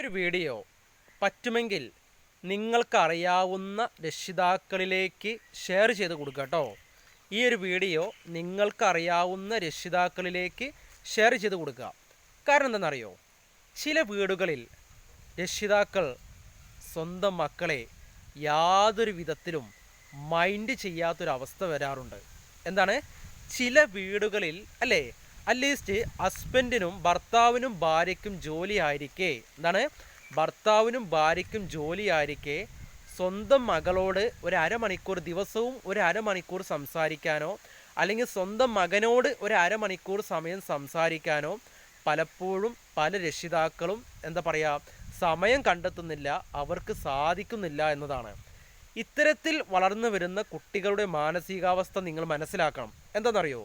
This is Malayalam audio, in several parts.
ഒരു വീഡിയോ പറ്റുമെങ്കിൽ നിങ്ങൾക്കറിയാവുന്ന രക്ഷിതാക്കളിലേക്ക് ഷെയർ ചെയ്ത് കൊടുക്കുക കേട്ടോ ഈ ഒരു വീഡിയോ നിങ്ങൾക്കറിയാവുന്ന രക്ഷിതാക്കളിലേക്ക് ഷെയർ ചെയ്ത് കൊടുക്കുക. കാരണം എന്താണെന്നറിയോ? ചില വീടുകളിൽ രക്ഷിതാക്കൾ സ്വന്തം മക്കളെ യാതൊരു വിധത്തിലും മൈൻഡ് ചെയ്യാത്തൊരവസ്ഥ വരാറുണ്ട്. എന്താണ്? ചില വീടുകളിൽ അല്ലേ? അറ്റ്ലീസ്റ്റ് ഹസ്ബൻഡിനും ഭർത്താവിനും ഭാര്യയ്ക്കും ജോലി ആയിരിക്കെ എന്താണ്? ഭർത്താവിനും ഭാര്യയ്ക്കും ജോലി ആയിരിക്കെ സ്വന്തം മകളോട് ഒരു അരമണിക്കൂർ ദിവസവും ഒരു അരമണിക്കൂർ സംസാരിക്കാനോ അല്ലെങ്കിൽ സ്വന്തം മകനോട് ഒരു അരമണിക്കൂർ സമയം സംസാരിക്കാനോ പലപ്പോഴും പല രക്ഷിതാക്കളും എന്താ പറയുക സമയം കണ്ടെത്തുന്നില്ല അവർക്ക് സാധിക്കുന്നില്ല എന്നതാണ്. ഇത്തരത്തിൽ വളർന്നു വരുന്ന കുട്ടികളുടെ മാനസികാവസ്ഥ നിങ്ങൾ മനസ്സിലാക്കണം. എന്താണെന്നറിയോ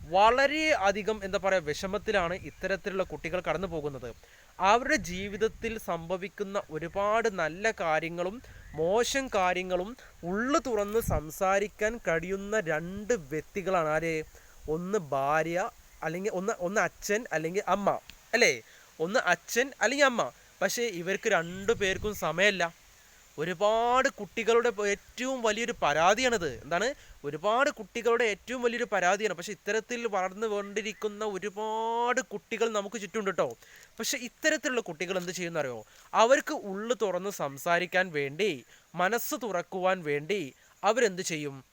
വളരെ അധികം എന്താ പറയുക വിഷമത്തിലാണ് ഇത്തരത്തിലുള്ള കുട്ടികൾ കടന്നു പോകുന്നത്. അവരുടെ ജീവിതത്തിൽ സംഭവിക്കുന്ന ഒരുപാട് നല്ല കാര്യങ്ങളും മോശം കാര്യങ്ങളും ഉള്ളു തുറന്ന് സംസാരിക്കാൻ കഴിയുന്ന രണ്ട് വ്യക്തികളാണ് ആര്? ഒന്ന് ഭാര്യ അല്ലെങ്കിൽ ഒന്ന് ഒന്ന് അച്ഛൻ അല്ലെങ്കിൽ അമ്മ. അല്ലേ? ഒന്ന് അച്ഛൻ അല്ലെങ്കിൽ അമ്മ. പക്ഷേ ഇവർക്ക് രണ്ടു പേർക്കും സമയമല്ല. ഒരുപാട് കുട്ടികളുടെ ഏറ്റവും വലിയൊരു പരാതിയാണിത്. എന്താണ്? ഒരുപാട് കുട്ടികളുടെ ഏറ്റവും വലിയൊരു പരാതിയാണ്. പക്ഷെ ഇത്തരത്തിൽ വളർന്നു കൊണ്ടിരിക്കുന്ന ഒരുപാട് കുട്ടികൾ നമുക്ക് ചുറ്റുമുണ്ട് കേട്ടോ പക്ഷെ ഇത്തരത്തിലുള്ള കുട്ടികൾ എന്ത് ചെയ്യുന്ന അറിയോ അവർക്ക് ഉള്ളു തുറന്ന് സംസാരിക്കാൻ വേണ്ടി മനസ്സ് തുറക്കുവാൻ വേണ്ടി അവരെന്ത് ചെയ്യും?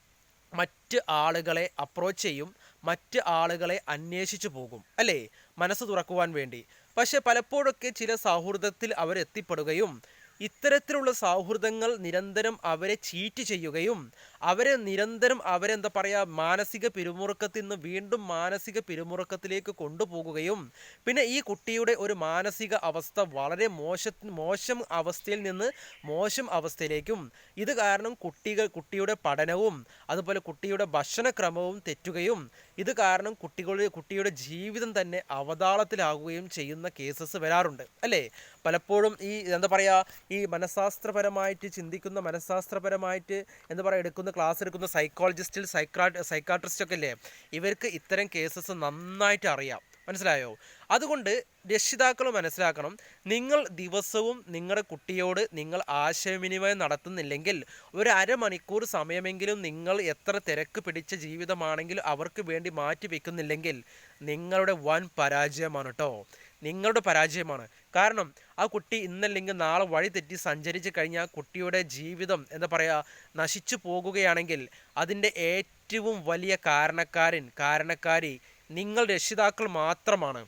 മറ്റ് ആളുകളെ അപ്രോച്ച് ചെയ്യും. മറ്റ് ആളുകളെ അന്വേഷിച്ചു പോകും. അല്ലേ? മനസ്സ് തുറക്കുവാൻ വേണ്ടി. പക്ഷെ പലപ്പോഴൊക്കെ ചില സൗഹൃദത്തിൽ അവരെത്തിപ്പെടുകയും ഇത്തരത്തിലുള്ള സൗഹൃദങ്ങൾ നിരന്തരം അവരെ ചീറ്റ് ചെയ്യുകയും അവരെ നിരന്തരം അവരെന്താ പറയുക മാനസിക പിരിമുറുക്കത്തിൽ നിന്ന് വീണ്ടും മാനസിക പിരിമുറുക്കത്തിലേക്ക് കൊണ്ടുപോകുകയും പിന്നെ ഈ കുട്ടിയുടെ ഒരു മാനസിക അവസ്ഥ വളരെ മോശ മോശം അവസ്ഥയിൽ നിന്ന് മോശം അവസ്ഥയിലേക്കും ഇത് കാരണം കുട്ടികൾ കുട്ടിയുടെ പഠനവും അതുപോലെ കുട്ടിയുടെ ഭക്ഷണക്രമവും തെറ്റുകയും ഇത് കാരണം കുട്ടികളുടെ കുട്ടിയുടെ ജീവിതം തന്നെ അവതാളത്തിലാകുകയും ചെയ്യുന്ന കേസസ് വരാറുണ്ട്. അല്ലേ? പലപ്പോഴും ഈ എന്താ പറയുക ഈ മനഃശാസ്ത്രപരമായിട്ട് ചിന്തിക്കുന്ന മനഃശാസ്ത്രപരമായിട്ട് എന്താ പറയുക എടുക്കുന്ന ക്ലാസ് എടുക്കുന്ന സൈക്കോളജിസ്റ്റിൽ സൈക്രാ സൈക്കാട്രിസ്റ്റ് ഇല്ലേ ഇവർക്ക് ഇത്തരം കേസസ് നന്നായിട്ട് അറിയാം. മനസ്സിലായോ? അതുകൊണ്ട് രക്ഷിതാക്കൾ മനസ്സിലാക്കണം നിങ്ങൾ ദിവസവും നിങ്ങളുടെ കുട്ടിയോട് നിങ്ങൾ ആശയവിനിമയം നടത്തുന്നില്ലെങ്കിൽ ഒരു അരമണിക്കൂർ സമയമെങ്കിലും നിങ്ങൾ എത്ര തിരക്ക് പിടിച്ച ജീവിതമാണെങ്കിലും അവർക്ക് വേണ്ടി മാറ്റി വയ്ക്കുന്നില്ലെങ്കിൽ നിങ്ങളുടെ വൻ പരാജയമാണ് കേട്ടോ നിങ്ങളുടെ പരാജയമാണ്. കാരണം ആ കുട്ടി ഇന്നല്ലെങ്കിൽ നാളെ വഴി തെറ്റി സഞ്ചരിച്ച് കഴിഞ്ഞാൽ ആ കുട്ടിയുടെ ജീവിതം എന്താ പറയുക നശിച്ചു പോകുകയാണെങ്കിൽ അതിന്റെ ഏറ്റവും വലിയ കാരണക്കാരൻ കാരണക്കാരി നിങ്ങൾ രക്ഷിതാക്കൾ മാത്രമാണ്.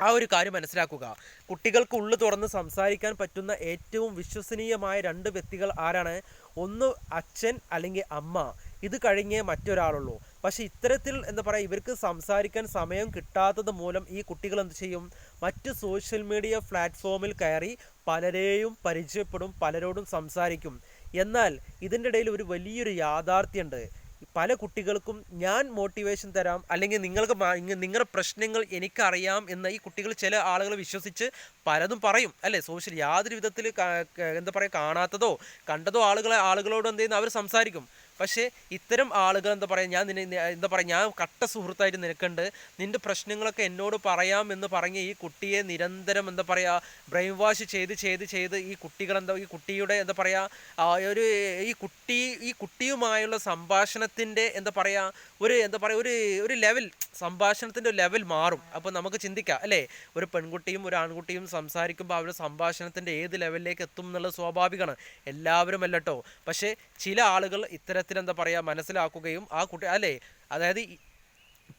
ആ ഒരു കാര്യം മനസ്സിലാക്കുക. കുട്ടികൾക്ക് ഉള്ളു തുറന്ന് സംസാരിക്കാൻ പറ്റുന്ന ഏറ്റവും വിശ്വസനീയമായ രണ്ട് വ്യക്തികൾ ആരാണ്? ഒന്ന് അച്ഛൻ അല്ലെങ്കിൽ അമ്മ. ഇത് കഴിഞ്ഞേ മറ്റൊരാളുള്ളൂ. പക്ഷെ ഇത്തരത്തിൽ എന്താ പറയുക ഇവർക്ക് സംസാരിക്കാൻ സമയം കിട്ടാത്തത് മൂലം ഈ കുട്ടികൾ എന്ത് ചെയ്യും? മറ്റ് സോഷ്യൽ മീഡിയ പ്ലാറ്റ്ഫോമിൽ കയറി പലരെയും പരിചയപ്പെടും പലരോടും സംസാരിക്കും. എന്നാൽ ഇതിന്റെ ഇടയിൽ ഒരു വലിയൊരു യാഥാർത്ഥ്യമുണ്ട്. പല കുട്ടികൾക്കും ഞാൻ മോട്ടിവേഷൻ തരാം അല്ലെങ്കിൽ നിങ്ങൾക്ക് നിങ്ങളുടെ പ്രശ്നങ്ങൾ എനിക്കറിയാം എന്ന് ഈ കുട്ടികൾ ചില ആളുകൾ വിശ്വസിച്ച് പലതും പറയും. അല്ലേ? സോഷ്യൽ യാതൊരു വിധത്തിൽ എന്താ പറയുക കാണാത്തതോ കണ്ടതോ ആളുകളെ ആളുകളോട് എന്ത് ചെയ്യുന്ന അവർ സംസാരിക്കും. പക്ഷേ ഇത്തരം ആളുകൾ എന്താ പറയുക ഞാൻ നിന്നെ എന്താ പറയുക ഞാൻ കട്ട സുഹൃത്തായിട്ട് നിനക്കുണ്ട്. നിന്റെ പ്രശ്നങ്ങളൊക്കെ എന്നോട് പറയാം എന്ന് പറഞ്ഞ് ഈ കുട്ടിയെ നിരന്തരം എന്താ പറയുക ബ്രെയിൻ വാഷ് ചെയ്ത് ചെയ്ത് ചെയ്ത് ഈ കുട്ടികൾ എന്താ ഈ കുട്ടിയുടെ എന്താ പറയുക ഒരു ഈ കുട്ടി ഈ കുട്ടിയുമായുള്ള സംഭാഷണത്തിന്റെ എന്താ പറയുക ഒരു എന്താ പറയുക ഒരു ഒരു ലെവൽ സംഭാഷണത്തിന്റെ ഒരു ലെവൽ മാറും. അപ്പോൾ നമുക്ക് ചിന്തിക്കാം അല്ലേ? ഒരു പെൺകുട്ടിയും ഒരു ആൺകുട്ടിയും സംസാരിക്കുമ്പോൾ അവരുടെ സംഭാഷണത്തിന്റെ ഏത് ലെവലിലേക്ക് എത്തും എന്നുള്ളത് സ്വാഭാവികമാണ്. എല്ലാവരും അല്ലട്ടോ പക്ഷേ ചില ആളുകൾ ഇത്തരത്തിൽ എന്താ പറയുക മനസ്സിലാക്കുകയും ആ കുട്ടി അല്ലേ? അതായത്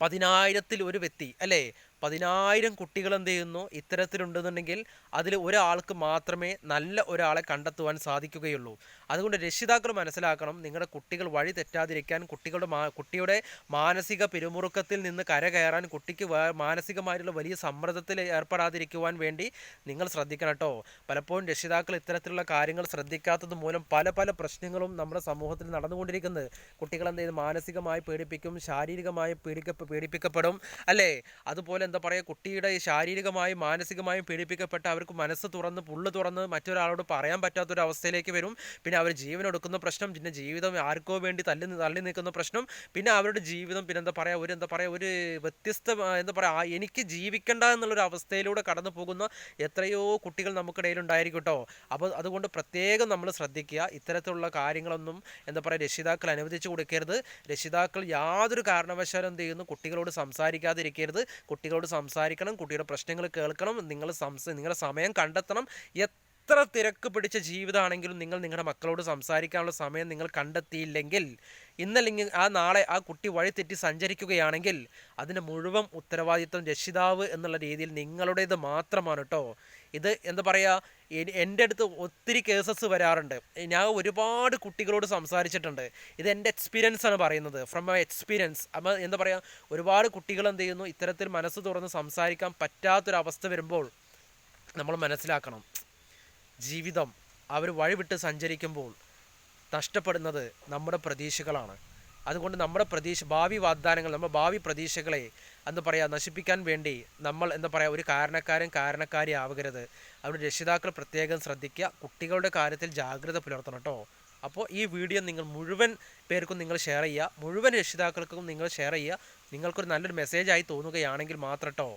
പതിനായിരത്തിൽ ഒരു വ്യക്തി അല്ലേ? പതിനായിരം കുട്ടികൾ എന്ത് ചെയ്യുന്നു? ഇത്തരത്തിലുണ്ടെന്നുണ്ടെങ്കിൽ അതിൽ ഒരാൾക്ക് മാത്രമേ നല്ല ഒരാളെ കണ്ടെത്തുവാൻ സാധിക്കുകയുള്ളൂ. അതുകൊണ്ട് രക്ഷിതാക്കൾ മനസ്സിലാക്കണം നിങ്ങളുടെ കുട്ടികൾ വഴി തെറ്റാതിരിക്കാൻ കുട്ടികളുടെ മാ കുട്ടിയുടെ മാനസിക പിരിമുറുക്കത്തിൽ നിന്ന് കരകയറാൻ കുട്ടിക്ക് മാനസികമായിട്ടുള്ള വലിയ സമ്മർദ്ദത്തിൽ ഏർപ്പെടാതിരിക്കുവാൻ വേണ്ടി നിങ്ങൾ ശ്രദ്ധിക്കണം കേട്ടോ. പലപ്പോഴും രക്ഷിതാക്കൾ ഇത്തരത്തിലുള്ള കാര്യങ്ങൾ ശ്രദ്ധിക്കാത്തത് മൂലം പല പല പ്രശ്നങ്ങളും നമ്മുടെ സമൂഹത്തിൽ നടന്നുകൊണ്ടിരിക്കുന്നത് കുട്ടികൾ എന്ത് ചെയ്ത് മാനസികമായി പീഡിപ്പിക്കും ശാരീരികമായി പീഡിക്ക പീഡിപ്പിക്കപ്പെടും അല്ലേ? അതുപോലെ എന്താ പറയുക കുട്ടിയുടെ ശാരീരികമായും മാനസികമായും പീഡിപ്പിക്കപ്പെട്ട് അവർക്ക് മനസ്സ് തുറന്ന് പുള്ള് തുറന്ന് മറ്റൊരാളോട് പറയാൻ പറ്റാത്തൊരു അവസ്ഥയിലേക്ക് വരും. പിന്നെ അവർ ജീവൻ എടുക്കുന്ന പ്രശ്നം പിന്നെ ജീവിതം ആർക്കോ വേണ്ടി തല്ലി തള്ളി നിൽക്കുന്ന പ്രശ്നം പിന്നെ അവരുടെ ജീവിതം പിന്നെ എന്താ പറയുക ഒരു എന്താ പറയുക ഒരു വ്യത്യസ്ത എന്താ പറയുക എനിക്ക് ജീവിക്കണ്ട എന്നുള്ളൊരു അവസ്ഥയിലൂടെ കടന്നു പോകുന്ന എത്രയോ കുട്ടികൾ നമുക്കിടയിൽ ഉണ്ടായിരിക്കും കേട്ടോ. അപ്പോൾ അതുകൊണ്ട് പ്രത്യേകം നമ്മൾ ശ്രദ്ധിക്കുക. ഇത്തരത്തിലുള്ള കാര്യങ്ങളൊന്നും എന്താ പറയുക രക്ഷിതാക്കൾ അനുവദിച്ചു കൊടുക്കരുത്. രക്ഷിതാക്കൾ യാതൊരു കാരണവശാലും എന്ത് ചെയ്യുന്നു? കുട്ടികളോട് സംസാരിക്കാതിരിക്കരുത്. കുട്ടികളോട് സംസാരിക്കണം കുട്ടിയുടെ പ്രശ്നങ്ങൾ കേൾക്കണം നിങ്ങൾ സംസ നിങ്ങളുടെ സമയം കണ്ടെത്തണം എത്ര തിരക്ക് പിടിച്ച ജീവിതമാണെങ്കിലും നിങ്ങൾ നിങ്ങളുടെ മക്കളോട് സംസാരിക്കാനുള്ള സമയം നിങ്ങൾ കണ്ടെത്തിയില്ലെങ്കിൽ ഇന്നല്ലെങ്കിൽ ആ നാളെ ആ കുട്ടി വഴി തെറ്റി സഞ്ചരിക്കുകയാണെങ്കിൽ അതിന് മുഴുവൻ ഉത്തരവാദിത്വം രക്ഷിതാവ് എന്നുള്ള രീതിയിൽ നിങ്ങളുടേത് മാത്രമാണ് കേട്ടോ ഇത് എന്താ പറയുക എന്റെ അടുത്ത് ഒത്തിരി കേസസ് വരാറുണ്ട്. ഞാൻ ഒരുപാട് കുട്ടികളോട് സംസാരിച്ചിട്ടുണ്ട്. ഇത് എന്റെ എക്സ്പീരിയൻസ് ആണ് പറയുന്നത്. ഫ്രം മൈ എക്സ്പീരിയൻസ് അപ്പം എന്താ പറയുക ഒരുപാട് കുട്ടികൾ എന്ത് ചെയ്യുന്നു? ഇത്തരത്തിൽ മനസ്സ് തുറന്ന് സംസാരിക്കാൻ പറ്റാത്തൊരവസ്ഥ വരുമ്പോൾ നമ്മൾ മനസ്സിലാക്കണം. ജീവിതം അവർ വഴിവിട്ട് സഞ്ചരിക്കുമ്പോൾ നഷ്ടപ്പെടുന്നത് നമ്മുടെ പ്രതീക്ഷകളാണ്. അതുകൊണ്ട് നമ്മുടെ പ്രതീക്ഷ ഭാവി വാഗ്ദാനങ്ങൾ നമ്മുടെ ഭാവി പ്രതീക്ഷകളെ എന്ന് പറയാ നശിപ്പിക്കാൻ വേണ്ടി നമ്മൾ എന്താ പറയുക ഒരു കാരണക്കാരൻ കാരണക്കാരി ആവരുത്. അവരുടെ രക്ഷിതാക്കൾ പ്രത്യേകം ശ്രദ്ധിക്കുക കുട്ടികളുടെ കാര്യത്തിൽ ജാഗ്രത പുലർത്തണം കേട്ടോ. അപ്പോൾ ഈ വീഡിയോ നിങ്ങൾ മുഴുവൻ പേർക്കും നിങ്ങൾ ഷെയർ ചെയ്യുക മുഴുവൻ രക്ഷിതാക്കൾക്കും നിങ്ങൾ ഷെയർ ചെയ്യുക. നിങ്ങൾക്കൊരു നല്ലൊരു മെസ്സേജായി തോന്നുകയാണെങ്കിൽ മാത്രം കേട്ടോ.